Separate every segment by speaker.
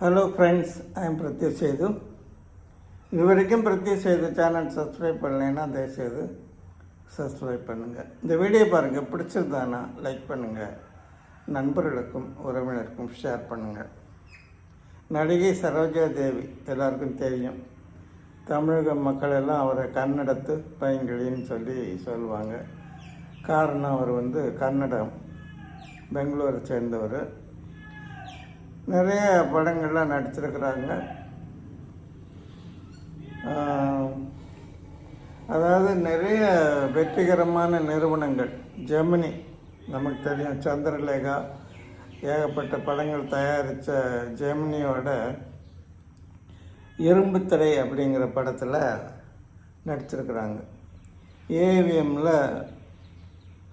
Speaker 1: Hello friends I'm Prathyu Sethu இது வரைக்கும் Prathyu Setu channel subscribe பண்ணலைன்னா தயவுசெய்து சப்ஸ்கிரைப் பண்ணுங்கள் இந்த வீடியோ பாருங்கள் பிடிச்சிருந்தானா லைக் பண்ணுங்கள் நண்பர்களுக்கும் உறவினருக்கும் ஷேர் பண்ணுங்கள் நடிகை சரோஜா தேவி எல்லாருக்கும் தெரியும். தமிழக மக்கள் எல்லாம் அவரை கன்னடத்து பையன்களின்னு சொல்லி சொல்லுவாங்க. காரணம் அவர் வந்து கன்னடம் பெங்களூரை சேர்ந்தவர். நிறைய படங்கள்லாம் நடிச்சிருக்கிறாங்க. அதாவது நிறைய வெற்றிகரமான நிறுவனங்கள். ஜெமினி நமக்கு தெரியும் சந்திரலேகா ஏகப்பட்ட படங்கள் தயாரித்த ஜெமினியோட இரும்புத்திரை அப்படிங்கிற படத்தில் நடிச்சிருக்கிறாங்க. ஏவிஎம்மில்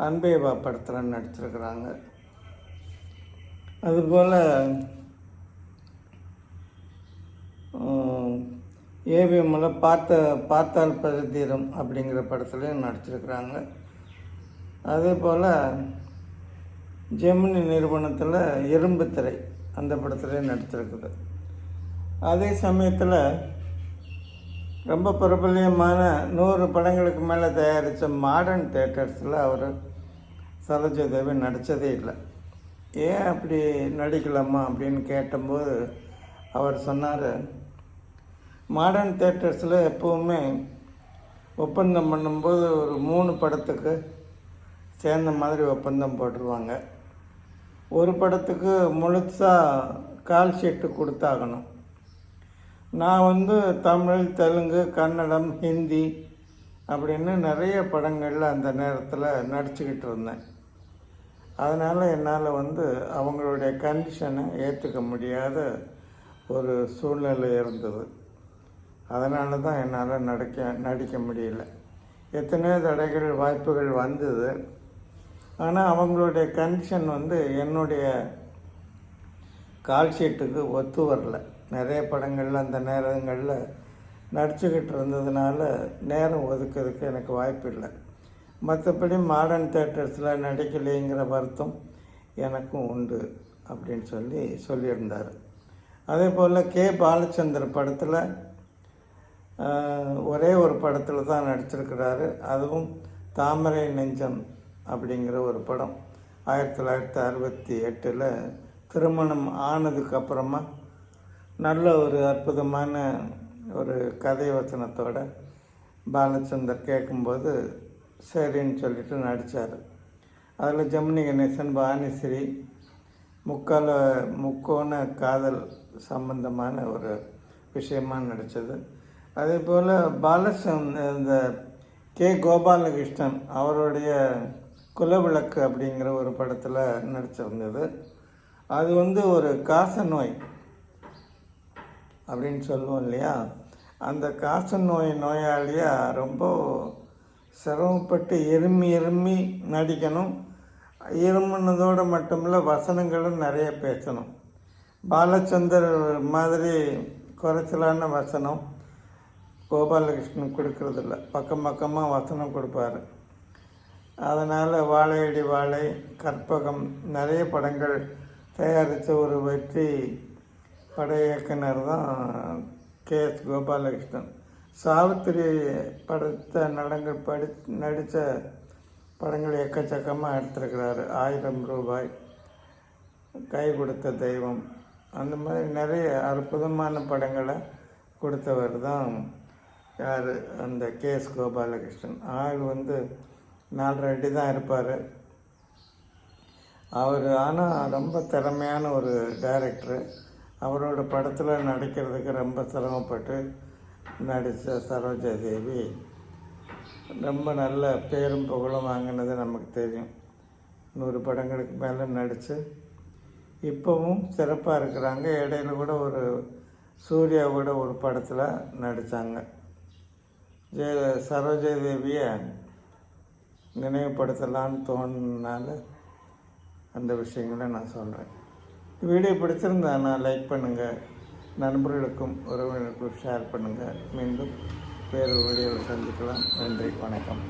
Speaker 1: அன்பேவா படத்தில் நடிச்சிருக்கிறாங்க. அதுபோல் ஏவிஎம்மில் பார்த்த பார்த்தால் பிரதீரம் அப்படிங்கிற படத்துலையும் நடிச்சிருக்கிறாங்க. அதே போல் ஜெமினி நிறுவனத்தில் இரும்பு திரை அந்த படத்துலேயும் நடிச்சிருக்குது. அதே சமயத்தில் ரொம்ப பிரபல்யமான நூறு படங்களுக்கு மேலே தயாரித்த மாடர்ன் தேட்டர்ஸில் அவர் சரோஜாதேவி நடித்ததே இல்லை. ஏன் அப்படி நடிக்கலாமா அப்படின்னு கேட்டபோது அவர் சொன்னார் மாடர்ன் தேட்டர்ஸில் எப்போவுமே ஒப்பந்தம் பண்ணும்போது ஒரு மூணு படத்துக்கு சேர்ந்த மாதிரி ஒப்பந்தம் போட்டுருவாங்க. ஒரு படத்துக்கு முழுசாக கால் ஷீட்டு கொடுத்தாகணும். நான் வந்து தமிழ் தெலுங்கு கன்னடம் ஹிந்தி அப்படின்னு நிறைய படங்களில் அந்த நேரத்தில் நடிச்சுக்கிட்டு இருந்தேன். அதனால் என்னால் வந்து அவங்களுடைய கண்டிஷனை ஏற்றுக்க முடியாத ஒரு சூழ்நிலை இருந்தது. அதனால தான் என்னால் நடிக்க நடிக்க முடியல. எத்தனையோ தடைகள் வாய்ப்புகள் வந்தது. ஆனால் அவங்களுடைய கண்டிஷன் வந்து என்னுடைய கால் ஷீட்டுக்கு ஒத்து வரல. நிறைய படங்களில் அந்த நேரங்களில் நடிச்சுக்கிட்டு இருந்ததுனால நேரம் ஒதுக்கிறதுக்கு எனக்கு வாய்ப்பு இல்லை. மற்றபடி மாடர்ன் தேட்டர்ஸில் நடிக்கலைங்கிற வருத்தம் எனக்கும் உண்டு அப்படின்னு சொல்லி சொல்லியிருந்தார். அதே போல் கே. பாலச்சந்தர் படத்தில் ஒரே ஒரு படத்தில் தான் நடிச்சிருக்கிறாரு. அதுவும் தாமரை நெஞ்சம் அப்படிங்கிற ஒரு படம். ஆயிரத்தி தொள்ளாயிரத்தி அறுபத்தி எட்டில் திருமணம் ஆனதுக்கப்புறமா நல்ல ஒரு அற்புதமான ஒரு கதை வசனத்தோட பாலச்சந்தர் கேட்கும்போது சரின்னு சொல்லிட்டு நடித்தார் அதில் ஜெமினி கணேசன் வாணிஸ்ரீ முக்கால முக்கோண காதல் சம்பந்தமான ஒரு விஷயமா நடித்தது அதே போல் பாலசன் இந்த கே. கோபாலகிருஷ்ணன் அவருடைய குலவிளக்கு அப்படிங்கிற ஒரு படத்தில் நடிச்சிருந்தது. அது வந்து ஒரு காச நோய் அப்படின்னு சொல்லுவோம் இல்லையா? அந்த காச நோய் நோயாளியாக ரொம்ப சிரமப்பட்டு எருமி எருமி நடிக்கணும். இருமுன்னதோடு மட்டுமில்ல வசனங்களும் நிறைய பேசணும். பாலச்சந்தர் மாதிரி குறைச்சலான வசனம் கோபாலகிருஷ்ணன் கொடுக்கறதில்ல. பக்கம் பக்கமாக வசனம் கொடுப்பாரு. அதனால் வாழையடி வாழை கற்பகம் நிறைய படங்கள் தயாரித்த ஒரு வெற்றி பட இயக்குனர் தான் கே. எஸ். கோபாலகிருஷ்ணன். சாவித்திரி படத்தை நடங்கள் படி நடித்த படங்கள் எக்கச்சக்கமாக எடுத்திருக்கிறாரு. ஆயிரம் ரூபாய் கை கொடுத்த தெய்வம். அந்த மாதிரி நிறைய அற்புதமான படங்களை கொடுத்தவர் தான் யார்? அந்த கே எஸ் கோபாலகிருஷ்ணன். ஆள் வந்து நாலரை அடி தான் இருப்பார். அவர் ஆனால் ரொம்ப திறமையான ஒரு டைரக்டரு. அவரோட படத்தில் நடிக்கிறதுக்கு ரொம்ப சிரமப்பட்டு நடித்த சரோஜா தேவி ரொம்ப நல்ல பேரும் புகழும் வாங்கினது நமக்கு தெரியும். நூறு படங்களுக்கு மேலே நடித்து இப்போவும் சிறப்பாக இருக்கிறாங்க. இடையில கூட ஒரு சூர்யா கூட ஒரு படத்தில் நடித்தாங்க ஜெய சரோஜா தேவியை நினைவுபடுத்தலான்னு தோணுனால அந்த விஷயங்களை நான் சொல்கிறேன் வீடியோ பிடிச்சிருந்தா நான் லைக் பண்ணுங்கள் நண்பர்களுக்கும் உறவினருக்கும் ஷேர் பண்ணுங்கள் மீண்டும் வேறு வீடியோவில் சந்திக்கலாம். நன்றி. வணக்கம்.